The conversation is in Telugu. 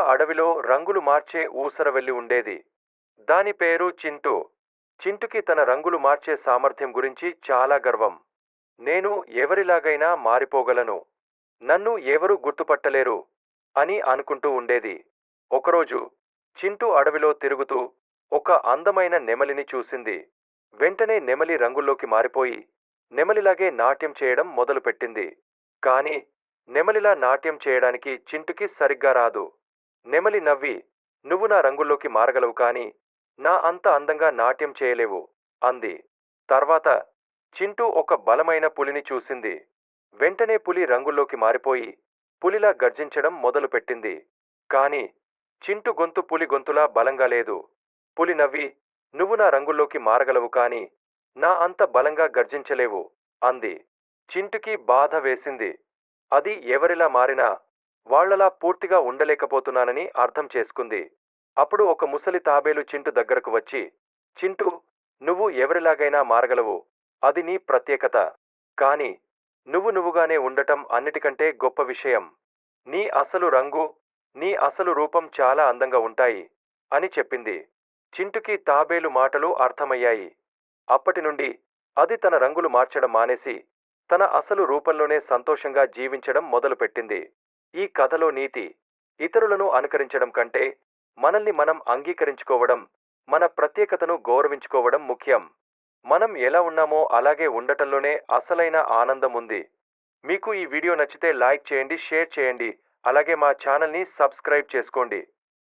అడవిలో రంగులు మార్చే ఊసరవెల్లి ఉండేది. దాని పేరు చింటూ. చింటుకి తన రంగులు మార్చే సామర్థ్యం గురించి చాలా గర్వం. నేను ఎవరిలాగైనా మారిపోగలను. నన్ను ఎవరూ గుర్తుపట్టలేరు అని అనుకుంటూ ఉండేది. ఒకరోజు చింటూ అడవిలో తిరుగుతూ ఒక అందమైన నెమలిని చూసింది. వెంటనే నెమలి రంగుల్లోకి మారిపోయి నెమలిలాగే నాట్యం చేయడం మొదలుపెట్టింది. కాని నెమలిలా నాట్యం చేయడానికి చింటుకి సరిగ్గా రాదు. నెమలి నవ్వి నువ్వు నా రంగుల్లోకి మారగలవు కాని నా అంత అందంగా నాట్యం చేయలేవు అంది. తర్వాత చింటూ ఒక బలమైన పులిని చూసింది. వెంటనే పులి రంగుల్లోకి మారిపోయి పులిలా గర్జించడం మొదలుపెట్టింది. కాని చింటు గొంతు పులి గొంతులా బలంగా లేదు. పులి నవ్వి నువ్వు నా రంగుల్లోకి మారగలవు కాని నా అంత బలంగా గర్జించలేవు అంది. చింటుకి బాధ వేసింది. అది ఎవరిలా మారినా వాళ్ళలా పూర్తిగా ఉండలేకపోతున్నానని అర్థం చేసుకుంది. అప్పుడు ఒక ముసలి తాబేలు చింటు దగ్గరకు వచ్చి చింటూ నువ్వు ఎవరిలాగైనా మారగలవు. అది నీ ప్రత్యేకత. కాని నువ్వు నువ్వుగానే ఉండటం అన్నిటికంటే గొప్ప విషయం. నీ అసలు రంగు నీ అసలు రూపం చాలా అందంగా ఉంటాయి అని చెప్పింది. చింటుకి తాబేలు మాటలు అర్థమయ్యాయి. అప్పటి నుండి అది తన రంగులు మార్చడం మానేసి తన అసలు రూపంలోనే సంతోషంగా జీవించడం మొదలుపెట్టింది. ఈ కథలో నీతి ఇతరులను అనుకరించడం కంటే మనల్ని మనం అంగీకరించుకోవడం మన ప్రత్యేకతను గౌరవించుకోవడం ముఖ్యం. మనం ఎలా ఉన్నామో అలాగే ఉండటంలోనే అసలైన ఆనందం ఉంది. మీకు ఈ వీడియో నచ్చితే లైక్ చేయండి షేర్ చేయండి. అలాగే మా ఛానల్ని సబ్స్క్రైబ్ చేసుకోండి.